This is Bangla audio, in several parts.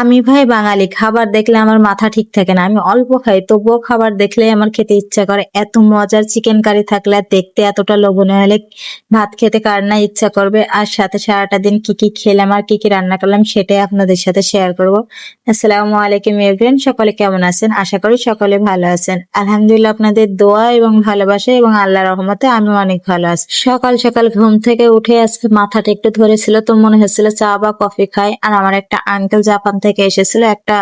আমি ভাই বাঙালি, খাবার দেখলে আমার মাথা ঠিক থাকে না। আমি অল্প খাই, তবুও খাবার দেখলে আমার খেতে ইচ্ছা করে। এত মজার চিকেন কারি থাকলে দেখতে এতটা লোভনীয় হলে ভাত খেতে কার না ইচ্ছা করবে? আর সাথে সারাটা দিন কি কি খেলাম আর কি কি রান্না করলাম সেটাই আপনাদের সাথে শেয়ার করব। আসসালামু আলাইকুম এভরিয়ান সকলে কেমন আছেন? আশা করি সকলে ভালো আছেন। আলহামদুলিল্লাহ আপনাদের দোয়া এবং ভালোবাসা এবং আল্লাহ রহমতে আমি অনেক ভালো আছি। সকাল সকাল ঘুম থেকে উঠে আজকে মাথাটা একটু ধরেছিল, তো মনে হচ্ছিল চা বা কফি খাই। আর আমার একটা আঙ্কেল জাপান থেকে এসেছিল, একটা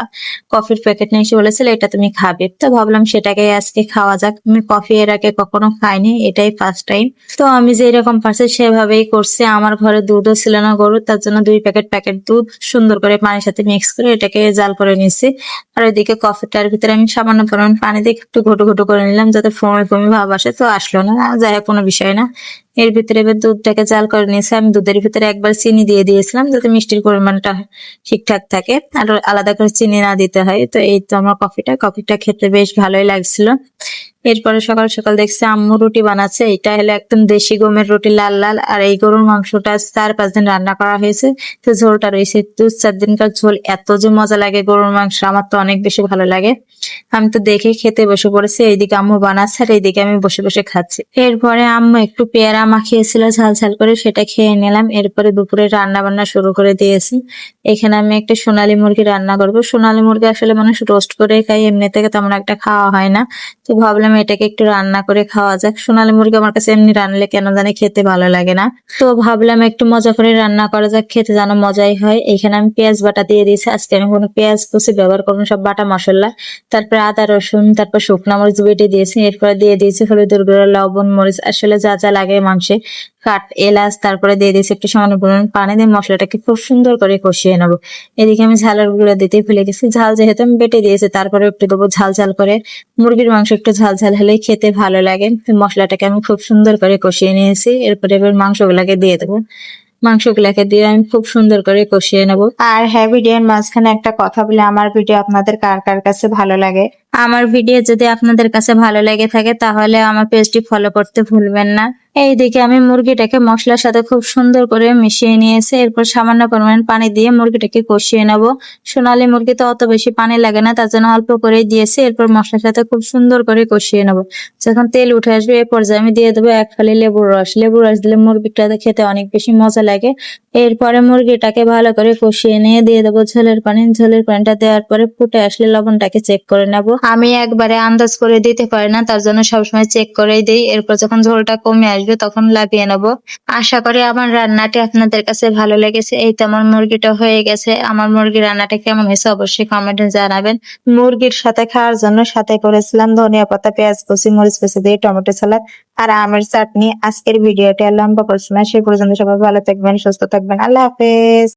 কফির প্যাকেট নিয়ে এসে বলেছিল, এটা তুমি খাবে। তো ভাবলাম সেটাকে আজকে খাওয়া যাক। আমি কফি এর আগে কখনো খাইনি, এটাই ফার্স্ট টাইম তো আমি যে এরকম পারছি সেভাবেই করছি। আমার ঘরে দুধও ছিল না গরু তার জন্য দুই প্যাকেট প্যাকেট দুধ সুন্দর করে পানির সাথে মিক্স করে এটাকে জাল করে নিচ্ছি আর ওইদিকে কফিটার ভিতরে আমি সামান্য পরিমাণ পানি দিয়ে একটু ঘুটু ঘুটু করে নিলাম, যাতে ফোমে ফোমে ভাব আসে। তো আসলো না, যাই হোক, কোনো বিষয় না। এর ভিতরে এবার দুধটাকে জাল করে নিয়েছি। আমি দুধের ভিতরে একবার চিনি দিয়ে দিয়েছিলাম, যাতে মিষ্টির পরিমাণটা ঠিকঠাক থাকে। আর আলাদা করে চিনি না দিতে হয়। তো এই তো আমার কফিটা। কফিটা খেতে বেশ ভালোই লাগছিল। এরপরে সকাল সকাল দেখছি আম্মু রুটি বানাচ্ছে। এটা হলো একদম দেশি গমের রুটি, লাল লাল। আর এই গরুর মাংসটা চার, পাঁচ দিন রান্না করা হয়েছে। তো ঝোলটা রয়েছে দু চার দিনকার ঝোল। এত যে মজা লাগে গরুর মাংস, আমার তো অনেক বেশি ভালো লাগে। আমি তো দেখে খেতে বসে পড়েছি, এইদিকে আম্মু বানাচ্ছে আর এইদিকে আমি বসে বসে খাচ্ছি। এরপরে আম্মু একটু পেয়ারা মাখিয়েছিল, ঝাল ঝাল করে সেটা খেয়ে নিলাম। এরপরে দুপুরে রান্না বান্না শুরু করে দিয়েছি। এখানে আমি একটা সোনালী মুরগি রান্না করব। সোনালী মুরগি আসলে মানুষ রোস্ট করে খাই এমনি থেকে তেমন একটা খাওয়া হয় না। তো ভাবলাম এটাকে একটু রান্না করে খাওয়া যাক। সোনালি মুরগি আমার কাছে এমনি রান্নালে কেন জানি খেতে ভালো লাগে না। তো ভাবলাম একটু মজা করে রান্না করা যাক, খেতে যেন মজাই হয়। এইখানে আমি পেঁয়াজ বাটা দিয়ে দিয়েছি। আজকে আমি কোনো পেঁয়াজ কুচি ব্যবহার করব সব বাটা মশলা। তারপরে আদা, রসুন, তারপর শুকনো মরিচ বেটে দিয়েছি। এরপরে দিয়ে দিয়েছি হলুদের গুঁড়ো, লবণ, মরিচ। আসলে যা যা লাগে মাংসে। কাঠ এলাচ তারপরে দিয়ে দিয়েছি একটু সামান্য পরিমাণ পানি দিয়ে মশলাটাকে খুব সুন্দর করে কষিয়ে নেব। এদিকে আমি ঝালের গুঁড়ো দিতেই ভুলে গেছি। ঝাল যেহেতু আমি বেটে দিয়েছি তারপরে একটু দেবো ঝাল ঝাল করে। মুরগির মাংস একটু ঝাল ঝাল হলেই খেতে ভালো লাগে। মশলাটাকে আমি খুব সুন্দর করে কষিয়ে নিয়েছি। এরপরে এবার মাংসগুলাকে দিয়ে দেবো। মাংসগুলাকে দিয়ে আমি খুব সুন্দর করে কষিয়ে নেব। আর হ্যাঁ ভিডিওর মাঝখানে একটা কথা বলে। আমার ভিডিও আপনাদের কার কার কাছে ভালো লাগে? আমার ভিডিও যদি আপনাদের কাছে ভালো লেগে থাকে তাহলে আমার পেজটি ফলো করতে ভুলবেন না। এইদিকে আমি মুরগিটাকে মশলার সাথে খুব সুন্দর করে মিশিয়ে নিয়েছি। এরপর সামান্য পরিমাণ পানি দিয়ে মুরগিটাকে কষিয়ে নেব। সোনালী মুরগিতে অত বেশি পানি লাগে না, তার জন্য অল্প করেই দিয়েছি। এরপর মশলার সাথে খুব সুন্দর করে কষিয়ে নেব। যখন তেল উঠে আসবে, এ পর্যায়ে আমি দিয়ে দেবো এক ফালি লেবুর রস। লেবুর রস দিলে মুরগিটাতে খেতে অনেক বেশি মজা লাগে। এরপরে মুরগিটাকে ভালো করে কষিয়ে নিয়ে দিয়ে দেবো ঝোলের পানি। ঝোলের পানিটা দেওয়ার পরে ফুটে আসলে লবণটাকে চেক করে নেব। আমি একবারে আন্দাজ করে দিতে পারি না, তার জন্য সবসময় চেক করেই দিই। এরপর যখন ঝোলটা কমে আসবে তখন লাভিয়ে নেব। আশা করি আমার রান্নাটি আপনাদের কাছে ভালো লেগেছে। এই তো আমার মুরগিটা হয়ে গেছে। আমার মুরগির রান্নাটা কেমন হয়েছে অবশ্যই কমেন্টে জানাবেন। মুরগির সাথে খাওয়ার জন্য সাথে করেছিলাম ধনিয়া পাতা, পেঁয়াজ, কুচি, মরিচ কুচি দিয়ে টমেটো সালাদ আর আমের চাটনি। আজকের ভিডিওটি লম্বা করছি না সেই পর্যন্ত সবাই ভালো থাকবেন, সুস্থ থাকবেন। আল্লাহ হাফেজ।